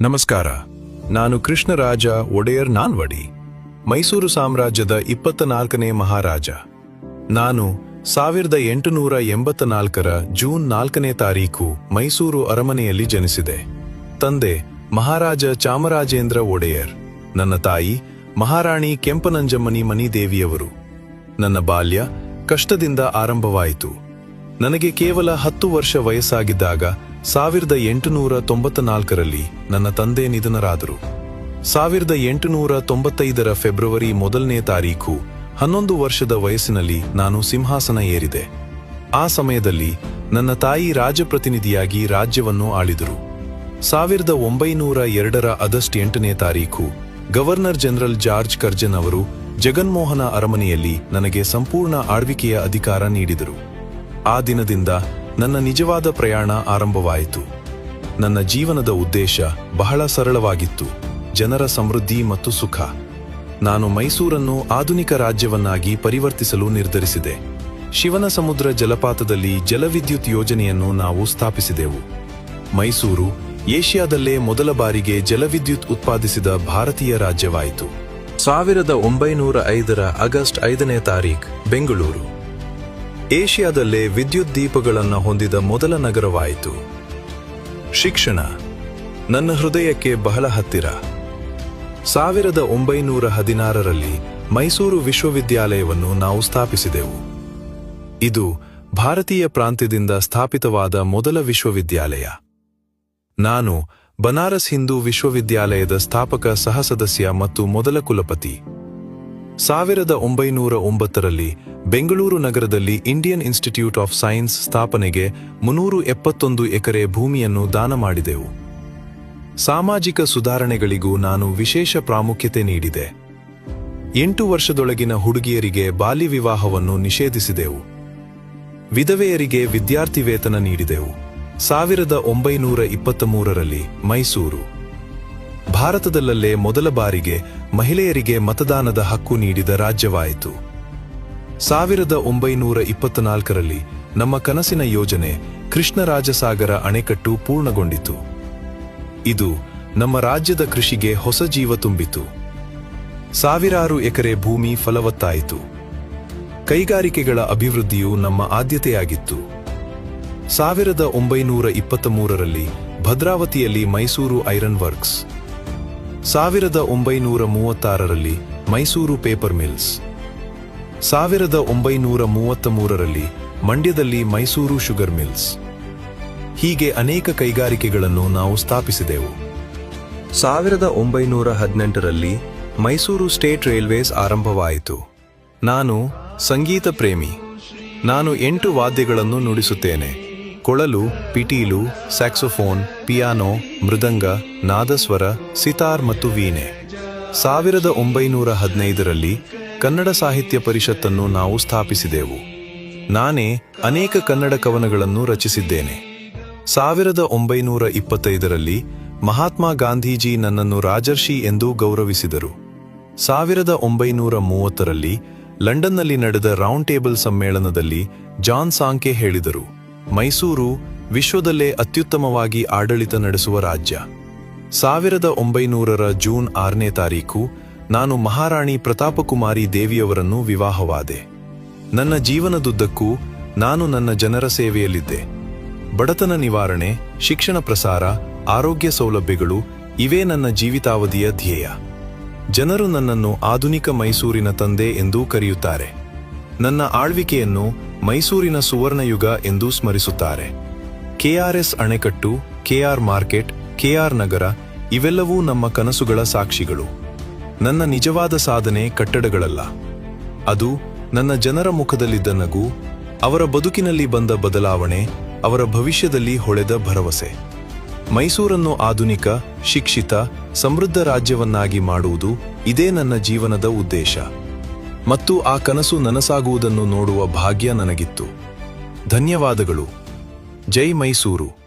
ನಮಸ್ಕಾರ. ನಾನು ಕೃಷ್ಣರಾಜ ಒಡೆಯರ್ ನಾನ್ವಡಿ, ಮೈಸೂರು ಸಾಮ್ರಾಜ್ಯದ ಇಪ್ಪತ್ತ ನಾಲ್ಕನೇ ಮಹಾರಾಜ. ನಾನು ಸಾವಿರದ ಎಂಟುನೂರ ಎಂಬತ್ತ ನಾಲ್ಕರ ಜೂನ್ ನಾಲ್ಕನೇ ತಾರೀಕು ಮೈಸೂರು ಅರಮನೆಯಲ್ಲಿ ಜನಿಸಿದೆ. ತಂದೆ ಮಹಾರಾಜ ಚಾಮರಾಜೇಂದ್ರ ಒಡೆಯರ್, ನನ್ನ ತಾಯಿ ಮಹಾರಾಣಿ ಕೆಂಪನಂಜಮ್ಮನಿ ಮನಿದೇವಿಯವರು ನನ್ನ ಬಾಲ್ಯ ಕಷ್ಟದಿಂದ ಆರಂಭವಾಯಿತು. ನನಗೆ ಕೇವಲ ಹತ್ತು ವರ್ಷ ವಯಸ್ಸಾಗಿದ್ದಾಗ ಸಾವಿರದ ಎಂಟುನೂರ ತೊಂಬತ್ತ ನಾಲ್ಕರಲ್ಲಿ ನನ್ನ ತಂದೆ ನಿಧನರಾದರು. ಸಾವಿರದ ಎಂಟುನೂರ ತೊಂಬತ್ತೈದರ ಫೆಬ್ರವರಿ ಮೊದಲನೇ ತಾರೀಖು ಹನ್ನೊಂದು ವರ್ಷದ ವಯಸ್ಸಿನಲ್ಲಿ ನಾನು ಸಿಂಹಾಸನ ಏರಿದೆ. ಆ ಸಮಯದಲ್ಲಿ ನನ್ನ ತಾಯಿ ರಾಜಪ್ರತಿನಿಧಿಯಾಗಿ ರಾಜ್ಯವನ್ನು ಆಳಿದರು. ಸಾವಿರದ ಒಂಬೈನೂರ ಎರಡರ ಆಗಸ್ಟ್ ಎಂಟನೇ ತಾರೀಖು ಗವರ್ನರ್ ಜನರಲ್ ಜಾರ್ಜ್ ಕರ್ಜನ್ ಅವರು ಜಗನ್ಮೋಹನ ಅರಮನೆಯಲ್ಲಿ ನನಗೆ ಸಂಪೂರ್ಣ ಆಳ್ವಿಕೆಯ ಅಧಿಕಾರ ನೀಡಿದರು. ಆ ದಿನದಿಂದ ನನ್ನ ನಿಜವಾದ ಪ್ರಯಾಣ ಆರಂಭವಾಯಿತು. ನನ್ನ ಜೀವನದ ಉದ್ದೇಶ ಬಹಳ ಸರಳವಾಗಿತ್ತು. ಜನರ ಸಮೃದ್ಧಿ ಮತ್ತು ಸುಖ. ನಾನು ಮೈಸೂರನ್ನು ಆಧುನಿಕ ರಾಜ್ಯವನ್ನಾಗಿ ಪರಿವರ್ತಿಸಲು ನಿರ್ಧರಿಸಿದೆ. ಶಿವನ ಸಮುದ್ರ ಜಲಪಾತದಲ್ಲಿ ಜಲವಿದ್ಯುತ್ ಯೋಜನೆಯನ್ನು ನಾವು ಸ್ಥಾಪಿಸಿದೆವು. ಮೈಸೂರು ಏಷ್ಯಾದಲ್ಲೇ ಮೊದಲ ಬಾರಿಗೆ ಜಲವಿದ್ಯುತ್ ಉತ್ಪಾದಿಸಿದ ಭಾರತೀಯ ರಾಜ್ಯವಾಯಿತು. ಸಾವಿರದ ಒಂಬೈನೂರ ಐದರ ಆಗಸ್ಟ್ ಐದನೇ ತಾರೀಖ್, ಬೆಂಗಳೂರು. ಏಷ್ಯಾದಲ್ಲೇ ವಿದ್ಯುತ್ ದೀಪಗಳನ್ನು ಹೊಂದಿದ ಮೊದಲ ನಗರವಾಯಿತು. ಶಿಕ್ಷಣ ನನ್ನ ಹೃದಯಕ್ಕೆ ಬಹಳ ಹತ್ತಿರ. ಸಾವಿರದ ಒಂಬೈನೂರ ಹದಿನಾರರಲ್ಲಿ ಮೈಸೂರು ವಿಶ್ವವಿದ್ಯಾಲಯವನ್ನು ನಾವು ಸ್ಥಾಪಿಸಿದೆವು. ಇದು ಭಾರತೀಯ ಪ್ರಾಂತ್ಯದಿಂದ ಸ್ಥಾಪಿತವಾದ ಮೊದಲ ವಿಶ್ವವಿದ್ಯಾಲಯ. ನಾನು ಬನಾರಸ್ ಹಿಂದೂ ವಿಶ್ವವಿದ್ಯಾಲಯದ ಸ್ಥಾಪಕ ಸಹಸದಸ್ಯ ಮತ್ತು ಮೊದಲ ಕುಲಪತಿ. ಸಾವಿರದ ಒಂಬೈನೂರ ಒಂಬತ್ತರಲ್ಲಿ ಬೆಂಗಳೂರು ನಗರದಲ್ಲಿ ಇಂಡಿಯನ್ ಇನ್ಸ್ಟಿಟ್ಯೂಟ್ ಆಫ್ ಸೈನ್ಸ್ ಸ್ಥಾಪನೆಗೆ ಮುನ್ನೂರು ಎಪ್ಪತ್ತೊಂದು ಎಕರೆ ಭೂಮಿಯನ್ನು ದಾನ ಮಾಡಿದೆವು. ಸಾಮಾಜಿಕ ಸುಧಾರಣೆಗಳಿಗೂ ನಾನು ವಿಶೇಷ ಪ್ರಾಮುಖ್ಯತೆ ನೀಡಿದೆ. ಎಂಟು ವರ್ಷದೊಳಗಿನ ಹುಡುಗಿಯರಿಗೆ ಬಾಲ್ಯ ವಿವಾಹವನ್ನು ನಿಷೇಧಿಸಿದೆವು. ವಿಧವೆಯರಿಗೆ ವಿದ್ಯಾರ್ಥಿ ವೇತನ ನೀಡಿದೆವು. ಸಾವಿರದ ಒಂಬೈನೂರ ಇಪ್ಪತ್ತ ಮೂರರಲ್ಲಿ ಮೈಸೂರು. ಭಾರತದಲ್ಲೇ ಮೊದಲ ಬಾರಿಗೆ ಮಹಿಳೆಯರಿಗೆ ಮತದಾನದ ಹಕ್ಕು ನೀಡಿದ ರಾಜ್ಯವಾಯಿತು. ಸಾವಿರದ ಒಂಬೈನೂರ ಇಪ್ಪತ್ನಾಲ್ಕರಲ್ಲಿ ನಮ್ಮ ಕನಸಿನ ಯೋಜನೆ ಕೃಷ್ಣರಾಜಸಾಗರ ಅಣೆಕಟ್ಟು ಪೂರ್ಣಗೊಂಡಿತು. ಇದು ನಮ್ಮ ರಾಜ್ಯದ ಕೃಷಿಗೆ ಹೊಸ ಜೀವ ತುಂಬಿತು. ಸಾವಿರಾರು ಎಕರೆ ಭೂಮಿ ಫಲವತ್ತಾಯಿತು. ಕೈಗಾರಿಕೆಗಳ ಅಭಿವೃದ್ಧಿಯು ನಮ್ಮ ಆದ್ಯತೆಯಾಗಿತ್ತು. ಸಾವಿರದ ಒಂಬೈನೂರ ಇಪ್ಪತ್ತ ಭದ್ರಾವತಿಯಲ್ಲಿ ಮೈಸೂರು ಐರನ್ ವರ್ಕ್ಸ್ ಸಾವಿರದ ಒಂಬೈನೂರ ಮೂವತ್ತಾರರಲ್ಲಿ ಮೈಸೂರು ಪೇಪರ್ ಮಿಲ್ಸ್. ಸಾವಿರದ ಒಂಬೈನೂರ ಮೂವತ್ತ ಮೂರರಲ್ಲಿ ಮಂಡ್ಯದಲ್ಲಿ ಮೈಸೂರು ಶುಗರ್ ಮಿಲ್ಸ್. ಹೀಗೆ ಅನೇಕ ಕೈಗಾರಿಕೆಗಳನ್ನು ನಾವು ಸ್ಥಾಪಿಸಿದೆವು. ಸಾವಿರದ ಒಂಬೈನೂರ ಹದಿನೆಂಟರಲ್ಲಿ ಮೈಸೂರು ಸ್ಟೇಟ್ ರೈಲ್ವೇಸ್ ಆರಂಭವಾಯಿತು. ನಾನು ಸಂಗೀತ ಪ್ರೇಮಿ. ನಾನು ಎಂಟು ವಾದ್ಯಗಳನ್ನು ನುಡಿಸುತ್ತೇನೆ. ಕೊಳಲು, ಪಿಟೀಲು, ಸ್ಯಾಕ್ಸೋಫೋನ್, ಪಿಯಾನೋ, ಮೃದಂಗ, ನಾದಸ್ವರ, ಸಿತಾರ್ ಮತ್ತು ವೀಣೆ. ಸಾವಿರದ ಒಂಬೈನೂರ ಹದಿನೈದರಲ್ಲಿ ಕನ್ನಡ ಸಾಹಿತ್ಯ ಪರಿಷತ್ತನ್ನು ನಾವು ಸ್ಥಾಪಿಸಿದೆವು. ನಾನೇ ಅನೇಕ ಕನ್ನಡ ಕವನಗಳನ್ನು ರಚಿಸಿದ್ದೇನೆ. ಸಾವಿರದ ಒಂಬೈನೂರ ಇಪ್ಪತ್ತೈದರಲ್ಲಿ ಮಹಾತ್ಮ ಗಾಂಧೀಜಿ ನನ್ನನ್ನು ರಾಜರ್ಷಿ ಎಂದು ಗೌರವಿಸಿದರು. ಸಾವಿರದ ಒಂಬೈನೂರ ಮೂವತ್ತರಲ್ಲಿ ಲಂಡನ್ನಲ್ಲಿ ನಡೆದ ರೌಂಡ್ ಟೇಬಲ್ ಸಮ್ಮೇಳನದಲ್ಲಿ ಜಾನ್ ಸಾಂಕೆ ಹೇಳಿದರು. ಮೈಸೂರು ವಿಶ್ವದಲ್ಲೇ ಅತ್ಯುತ್ತಮವಾಗಿ ಆಡಳಿತ ನಡೆಸುವ ರಾಜ್ಯ. ಸಾವಿರದ ಒಂಬೈನೂರರ ಜೂನ್ ಆರನೇ ತಾರೀಖು ನಾನು ಮಹಾರಾಣಿ ಪ್ರತಾಪಕುಮಾರಿ ದೇವಿಯವರನ್ನು ವಿವಾಹವಾದೆ. ನನ್ನ ಜೀವನದುದ್ದಕ್ಕೂ ನಾನು ನನ್ನ ಜನರ ಸೇವೆಯಲ್ಲಿದ್ದೆ. ಬಡತನ ನಿವಾರಣೆ, ಶಿಕ್ಷಣ ಪ್ರಸಾರ, ಆರೋಗ್ಯ ಸೌಲಭ್ಯಗಳು ಇವೇ ನನ್ನ ಜೀವಿತಾವಧಿಯ ಧ್ಯೇಯ. ಜನರು ನನ್ನನ್ನು ಆಧುನಿಕ ಮೈಸೂರಿನ ತಂದೆ ಎಂದೂ ಕರೆಯುತ್ತಾರೆ. ನನ್ನ ಆಳ್ವಿಕೆಯನ್ನು ಮೈಸೂರಿನ ಸುವರ್ಣಯುಗ ಎಂದು ಸ್ಮರಿಸುತ್ತಾರೆ. ಕೆಆರ್ಎಸ್ ಅಣೆಕಟ್ಟು ಕೆಆರ್ ಮಾರ್ಕೆಟ್ ಕೆಆರ್ ನಗರ ಇವೆಲ್ಲವೂ ನಮ್ಮ ಕನಸುಗಳ ಸಾಕ್ಷಿಗಳು. ನನ್ನ ನಿಜವಾದ ಸಾಧನೆ ಕಟ್ಟಡಗಳಲ್ಲ. ಅದು ನನ್ನ ಜನರ ಮುಖದಲ್ಲಿದ್ದ ನಗು, ಅವರ ಬದುಕಿನಲ್ಲಿ ಬಂದ ಬದಲಾವಣೆ, ಅವರ ಭವಿಷ್ಯದಲ್ಲಿ ಹೊಳೆದ ಭರವಸೆ. ಮೈಸೂರನ್ನು ಆಧುನಿಕ, ಶಿಕ್ಷಿತ, ಸಮೃದ್ಧ ರಾಜ್ಯವನ್ನಾಗಿ ಮಾಡುವುದು ಇದೇ ನನ್ನ ಜೀವನದ ಉದ್ದೇಶ. ಮತ್ತು ಆ ಕನಸು ನನಸಾಗುವುದನ್ನು ನೋಡುವ ಭಾಗ್ಯ ನನಗಿತ್ತು. ಧನ್ಯವಾದಗಳು. ಜೈ ಮೈಸೂರು.